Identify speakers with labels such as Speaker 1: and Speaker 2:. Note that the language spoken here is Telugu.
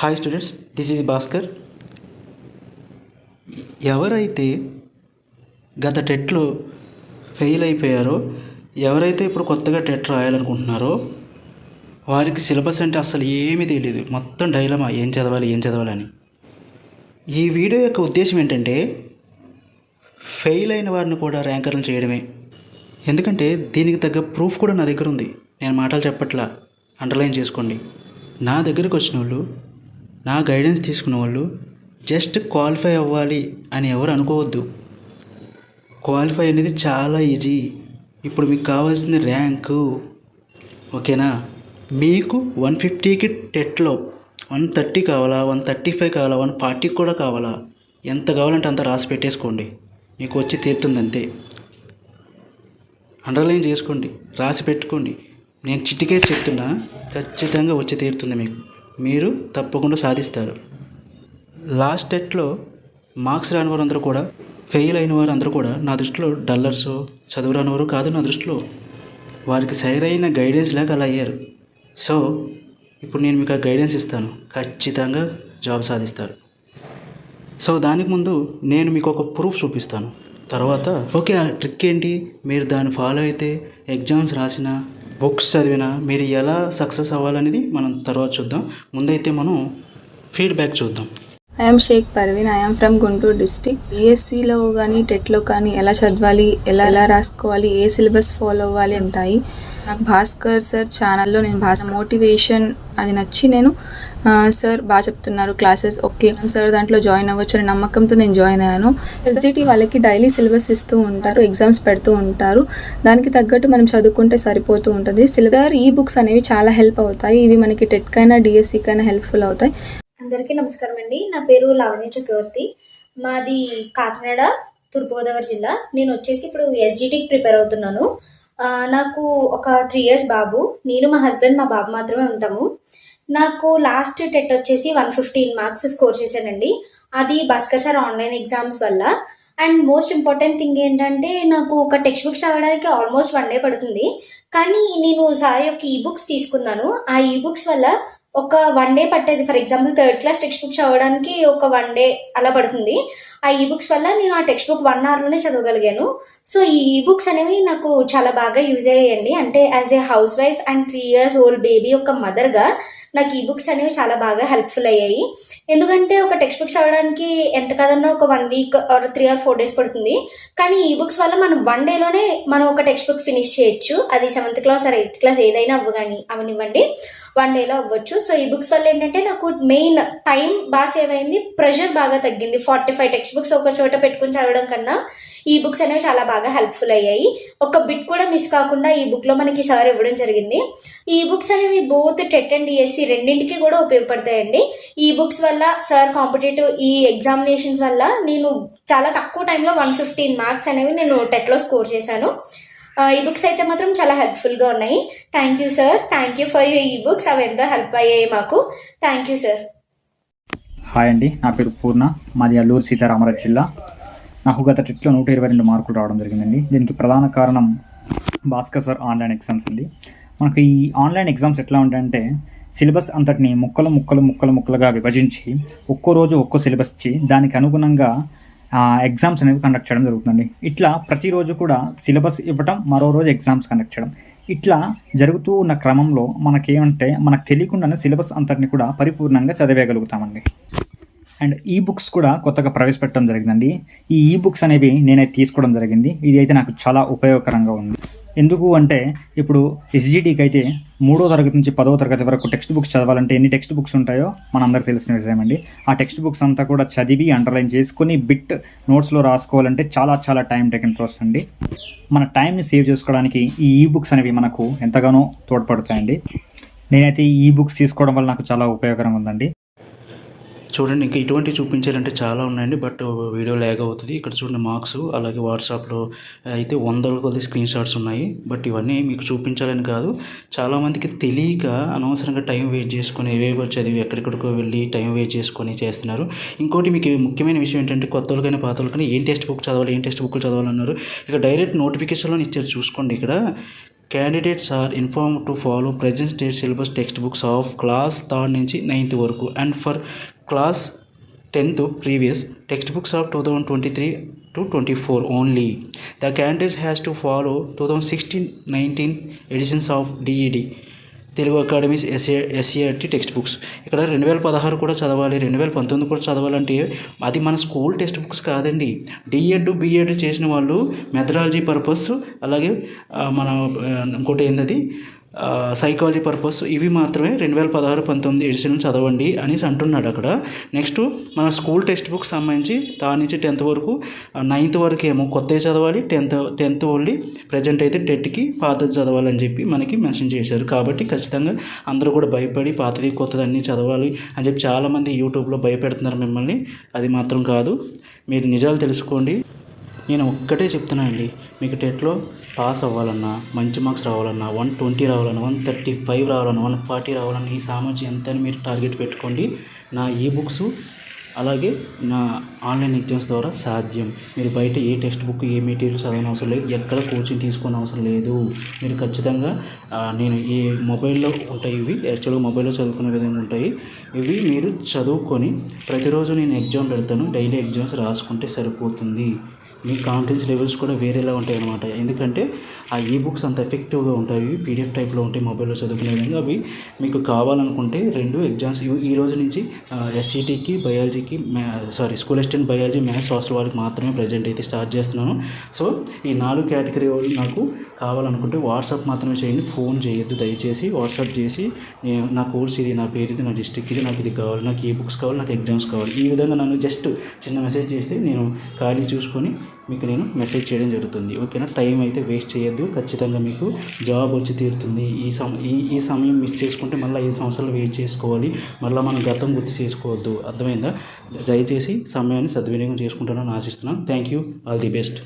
Speaker 1: Hi students this is Bhaskar ఎవరైతే గత టెట్లో ఫెయిల్ అయిపోయారో ఎవరైతే ఇప్పుడు కొత్తగా టెట్ రాయాలనుకుంటున్నారో వారికి సిలబస్ అంటే అసలు ఏమీ తెలియదు మొత్తం డైలమా ఏం చదవాలి ఏం చదవాలని ఈ వీడియో యొక్క ఉద్దేశం ఏంటంటే ఫెయిల్ అయిన వారిని కూడా ర్యాంకర్లు చేయడమే. ఎందుకంటే దీనికి తగ్గ ప్రూఫ్ కూడా నా దగ్గర ఉంది. నేను మాటలు చెప్పట్లా. అండర్లైన్ చేసుకోండి. నా దగ్గరకు వచ్చిన వాళ్ళు నా గైడెన్స్ తీసుకున్న వాళ్ళు జస్ట్ క్వాలిఫై అవ్వాలి అని ఎవరు అనుకోవద్దు. క్వాలిఫై అనేది చాలా ఈజీ ఇప్పుడు మీకు కావాల్సింది ర్యాంకు ఓకేనా? మీకు వన్ ఫిఫ్టీకి టెట్లో వన్ థర్టీ కావాలా వన్ థర్టీ ఫైవ్ కావాలా వన్ ఫార్టీకి కూడా కావాలా? ఎంత కావాలంటే అంత రాసి పెట్టేసుకోండి. మీకు వచ్చి తీరుతుంది అంతే అండర్లైన్ చేసుకోండి రాసి పెట్టుకోండి. నేను చిటికే చెప్తున్నా ఖచ్చితంగా వచ్చి తీరుతుంది మీకు. మీరు తప్పకుండా సాధిస్తారు. లాస్ట్ టెట్లో మార్క్స్ రాని వారందరూ కూడా ఫెయిల్ అయిన వారు అందరూ కూడా నా దృష్టిలో డల్లర్స్ చదువు రానివారు కాదు నా దృష్టిలో. వారికి సరైన గైడెన్స్ లేక అలా అయ్యారు. సో ఇప్పుడు నేను మీకు ఆ గైడెన్స్ ఇస్తాను. ఖచ్చితంగా జాబ్ సాధిస్తారు. సో దానికి ముందు నేను మీకు ఒక ప్రూఫ్ చూపిస్తాను. తర్వాత ఓకే ఆ ట్రిక్ ఏంటి? మీరు దాన్ని ఫాలో అయితే ఎగ్జామ్స్ రాసినా బుక్స్ చదివినా మీరు ఎలా సక్సెస్ అవ్వాలనేది మనం తర్వాత చూద్దాం. ముందైతే మనం ఫీడ్బ్యాక్ చూద్దాం.
Speaker 2: I'm Shaik Parveen I'm from Guntur district ఈఎస్సీలో కానీ టెట్లో కానీ ఎలా చదవాలి ఎలా ఎలా రాసుకోవాలి ఏ సిలబస్ ఫాలో అవ్వాలి ఉంటాయి నాకు భాస్కర్ సార్ ఛానల్లో నేను భాస్ మోటివేషన్ అది నచ్చి నేను సార్ బాగా చెప్తున్నారు క్లాసెస్. ఓకే. సార్ దాంట్లో జాయిన్ అవ్వచ్చు అనే నమ్మకంతో నేను జాయిన్ అయ్యాను. ఎస్జిటి వాళ్ళకి డైలీ సిలబస్ ఇస్తూ ఉంటారు ఎగ్జామ్స్ పెడుతూ ఉంటారు. దానికి తగ్గట్టు మనం చదువుకుంటే సరిపోతూ ఉంటుంది. సార్ ఈ బుక్స్ అనేవి చాలా హెల్ప్ అవుతాయి. ఇవి మనకి టెట్కైనా డిఎస్సికైనా హెల్ప్ఫుల్ అవుతాయి.
Speaker 3: అందరికీ నమస్కారం అండి. నా పేరు లావణ్య చక్రవర్తి. మాది కాకినాడ తూర్పుగోదావరి జిల్లా. నేను వచ్చేసి ఇప్పుడు ఎస్జిటికి ప్రిపేర్ అవుతున్నాను. నాకు ఒక త్రీ ఇయర్స్ బాబు. నేను మా హస్బెండ్ మా బాబు మాత్రమే ఉంటాము. నాకు లాస్ట్ టెట్ వచ్చేసి వన్ ఫిఫ్టీన్ మార్క్స్ స్కోర్ చేశానండి అది భాస్కర్ సార్ ఆన్లైన్ ఎగ్జామ్స్ వల్ల. అండ్ మోస్ట్ ఇంపార్టెంట్ థింగ్ ఏంటంటే నాకు ఒక టెక్స్ట్ బుక్స్ అవ్వడానికి ఆల్మోస్ట్ వన్ డే పడుతుంది. కానీ నేను సార్ యొక్క ఈ బుక్స్ తీసుకున్నాను. ఆ ఈ బుక్స్ వల్ల ఒక వన్ డే పట్టేది. For example third class text books అవ్వడానికి ఒక వన్ డే అలా పడుతుంది. ఆ ఈ బుక్స్ వల్ల నేను ఆ టెక్స్ట్ బుక్ వన్ అవర్లోనే చదవగలిగాను. సో ఈ ఈ బుక్స్ అనేవి నాకు చాలా బాగా యూజ్ అయ్యాయండి. అంటే as a house wife and three years old baby ఒక మదర్గా నాకు ఈ బుక్స్ అనేవి చాలా బాగా హెల్ప్ఫుల్ అయ్యాయి. ఎందుకంటే ఒక టెక్స్ట్ బుక్ చదవడానికి ఎంత కదన్నా ఒక one week or three or four days పడుతుంది. కానీ ఈ బుక్స్ వల్ల మనం వన్ డేలోనే మనం ఒక టెక్స్ట్ బుక్ ఫినిష్ చేయొచ్చు. అది seventh class or eighth class ఏదైనా అవ్వగాని అవనివ్వండి వన్ డేలో అవ్వచ్చు. సో ఈ బుక్స్ వల్ల ఏంటంటే నాకు మెయిన్ టైం బాగా సేవ్ అయింది ప్రెషర్ బాగా తగ్గింది. ఫార్టీ ఫైవ్ టెక్స్ట్ బుక్స్ ఒక చోట పెట్టుకుని చదవడం కన్నా. ఈ బుక్స్ అనేవి చాలా బాగా హెల్ప్ఫుల్ అయ్యాయి. ఒక బిట్ కూడా మిస్ కాకుండా ఈ బుక్లో మనకి సార్ ఇవ్వడం జరిగింది. ఈ బుక్స్ అనేవి బోత్ టెట్ అండ్ డిఎస్సి రెండింటికి కూడా ఉపయోగపడతాయండి. ఈ బుక్స్ వల్ల సార్ కాంపిటేటివ్ ఈ ఎగ్జామినేషన్స్ వల్ల నేను చాలా తక్కువ టైంలో వన్ ఫిఫ్టీన్ మార్క్స్ అనేవి నేను టెట్లో స్కోర్ చేశాను. ఈ బుక్స్ అయితే మాత్రం చాలా హెల్ప్ఫుల్గా ఉన్నాయి. Thank you sir. Thank you for ఈ బుక్స్. అవి ఎంతో హెల్ప్ అయ్యాయి మాకు. Thank you sir.
Speaker 4: హాయ్ అండి. నా పేరు పూర్ణ. మాది అల్లూరు సీతారామరాజు జిల్లా. నాకు గత టెట్లో నూట ఇరవై రెండు మార్కులు రావడం జరిగిందండి. దీనికి ప్రధాన కారణం భాస్కర్ సార్ ఆన్లైన్ ఎగ్జామ్స్ అండి. మనకి ఈ ఆన్లైన్ ఎగ్జామ్స్ ఎట్లా ఉంటాయంటే సిలబస్ అంతటిని ముక్కలు ముక్కలు ముక్కలు ముక్కలుగా విభజించి ఒక్కో రోజు ఒక్కో సిలబస్ ఇచ్చి దానికి అనుగుణంగా ఎగ్జామ్స్ అనేవి కండక్ట్ చేయడం జరుగుతుందండి. ఇట్లా ప్రతిరోజు కూడా సిలబస్ ఇవ్వటం మరో రోజు ఎగ్జామ్స్ కండక్ట్ చేయడం. ఇట్లా జరుగుతూ ఉన్న క్రమంలో మనకేమంటే మనకు తెలియకుండానే సిలబస్ అంతటిని కూడా పరిపూర్ణంగా చదివేయగలుగుతామండి. అండ్ ఈ బుక్స్ కూడా కొత్తగా ప్రవేశపెట్టడం జరిగిందండి. ఈ ఈ బుక్స్ అనేవి నేనైతే తీసుకోవడం జరిగింది. ఇది అయితే నాకు చాలా ఉపయోగకరంగా ఉంది. ఎందుకు అంటే ఇప్పుడు ఎస్జిటికి అయితే మూడో తరగతి నుంచి పదవ తరగతి వరకు టెక్స్ట్ బుక్స్ చదవాలంటే ఎన్ని టెక్స్ట్ బుక్స్ ఉంటాయో మనందరికి తెలిసిన విషయం అండి ఆ టెక్స్ట్ బుక్స్ అంతా కూడా చదివి అండర్లైన్ చేసుకొని బిట్ నోట్స్లో రాసుకోవాలంటే చాలా చాలా టైం టేకింగ్ ప్రాసెస్ అండి. మన టైంని సేవ్ చేసుకోవడానికి ఈ ఈ బుక్స్ అనేవి మనకు ఎంతగానో తోడ్పడతాయండి. నేనైతే ఈ బుక్స్ తీసుకోవడం వల్ల నాకు చాలా ఉపయోగకరంగా ఉందండి.
Speaker 1: చూడండి ఇంకా ఇటువంటి చూపించాలంటే చాలా ఉన్నాయండి బట్ వీడియో ల్యాగ్ అవుతుంది. ఇక్కడ చూడండి మార్క్స్ అలాగే వాట్సాప్లో అయితే వందల కొద్ది స్క్రీన్ షాట్స్ ఉన్నాయి బట్ ఇవన్నీ మీకు చూపించాలని కాదు. చాలామందికి తెలియక అనవసరంగా టైం వేస్ట్ చేసుకొని ఏవేవో చదివి ఎక్కడెక్కడికో వెళ్ళి టైం వేస్ట్ చేసుకొని చేస్తున్నారు. ఇంకోటి మీకు ముఖ్యమైన విషయం ఏంటంటే కొత్త వాళ్ళకైనా పాత వాళ్ళకైనా ఏం టెక్స్ట్ బుక్ చదవాలి ఏం టెక్స్ట్ బుక్ చదవాలన్నారు. ఇక డైరెక్ట్ నోటిఫికేషన్లో ఇచ్చారు చూసుకోండి ఇక్కడ. Candidates are inform to follow present state syllabus text books of class third నుంచి నైన్త్ వరకు and for class tenth previous text books of two thousand twenty three to twenty four only the candidates has to follow two thousand sixteen nineteen editions of DEd Telugu academies SA SCERT text books ఇక్కడ రెండు వేల పదహారు కూడా చదవాలి రెండు వేల పంతొమ్మిది కూడా చదవాలంటే అది మన స్కూల్ టెక్స్ట్ బుక్స్ కాదండి డిఎడ్ బిఎడ్ చేసిన వాళ్ళు మెథడాలజీ పర్పస్ అలాగే మన ఇంకోటి ఏంటది సైకాలజీ పర్పస్ ఇవి మాత్రమే రెండు వేల పదహారు పంతొమ్మిది ఎడిషన్ చదవండి అనేసి అంటున్నాడు అక్కడ. నెక్స్ట్ మన స్కూల్ టెక్స్ట్ బుక్స్ సంబంధించి దాని నుంచి టెన్త్ వరకు నైన్త్ వరకు ఏమో కొత్తవి చదవాలి టెన్త్ టెన్త్ ఓన్లీ ప్రజెంట్ అయితే టెట్కి పాతది చదవాలని చెప్పి మనకి మెన్షన్ చేశారు. కాబట్టి ఖచ్చితంగా అందరూ కూడా భయపడి పాతది కొత్తది అన్నీ చదవాలి అని చెప్పి చాలామంది యూట్యూబ్లో భయపెడుతున్నారు మిమ్మల్ని. అది మాత్రం కాదు. మీరు నిజాలు తెలుసుకోండి. నేను ఒక్కటే చెప్తున్నానండి. మీకు టెట్లో పాస్ అవ్వాలన్నా మంచి మార్క్స్ రావాలన్నా వన్ ట్వంటీ రావాలన్నా వన్ థర్టీ ఫైవ్ రావాలన్నా వన్ ఫార్టీ రావాలన్నా ఈ సామర్థ్యం ఎంత అని మీరు టార్గెట్ పెట్టుకోండి. నా ఈ బుక్స్ అలాగే నా ఆన్లైన్ ఎగ్జామ్స్ ద్వారా సాధ్యం. మీరు బయట ఏ టెక్స్ట్ బుక్ ఏ మెటీరియల్స్ చదవని అవసరం లేదు ఎక్కడ కోచింగ్ తీసుకోని అవసరం లేదు. మీరు ఖచ్చితంగా నేను ఈ మొబైల్లో ఉంటాయి ఇవి యాక్చువల్గా మొబైల్లో చదువుకునే విధంగా ఉంటాయి. ఇవి మీరు చదువుకొని ప్రతిరోజు నేను ఎగ్జామ్ పెడతాను. డైలీ ఎగ్జామ్స్ రాసుకుంటే సరిపోతుంది. మీ కాన్ఫిడెన్స్ లెవెల్స్ కూడా వేరేలా ఉంటాయి అనమాట ఎందుకంటే ఆ ఈ బుక్స్ అంత ఎఫెక్టివ్గా ఉంటాయి పీడిఎఫ్ టైప్లో ఉంటాయి మొబైల్లో చదువుకునే విధంగా అవి మీకు కావాలనుకుంటే రెండు ఎగ్జామ్స్ ఈ- ఈ రోజు నుంచి ఎస్సీటీకి బయాలజీకి sorry school assistant biology maths hostel వాళ్ళకి మాత్రమే ప్రజెంట్ అయితే స్టార్ట్ చేస్తున్నాను. సో ఈ నాలుగు కేటగిరీ వాళ్ళు నాకు కావాలనుకుంటే వాట్సాప్ మాత్రమే చేయండి. ఫోన్ చేయొద్దు దయచేసి వాట్సాప్ చేసి నేను నా కోర్స్ ఇది నా పేరు ఇది నా డిస్ట్రిక్ట్ ఇది నాకు ఇది కావాలి నాకు ఈ బుక్స్ కావాలి నాకు ఎగ్జామ్స్ కావాలి. ఈ విధంగా నన్ను జస్ట్ చిన్న మెసేజ్ చేస్తే నేను ఖాళీ చూసుకొని మీకు నేను మెసేజ్ చేయడం జరుగుతుంది. ఓకేనా? టైం అయితే వేస్ట్ చేయొద్దు. ఖచ్చితంగా మీకు జాబ్ వచ్చి తీరుతుంది. ఈ సమ ఈ ఈ సమయం మిస్ చేసుకుంటే మళ్ళీ ఐదు సంవత్సరాలు వెయిట్ చేసుకోవాలి. మళ్ళీ మనం గతం గుర్తు చేసుకోవద్దు. అర్థమైందా? దయచేసి సమయాన్ని సద్వినియోగం చేసుకుంటానని ఆశిస్తున్నాను. Thank you all the best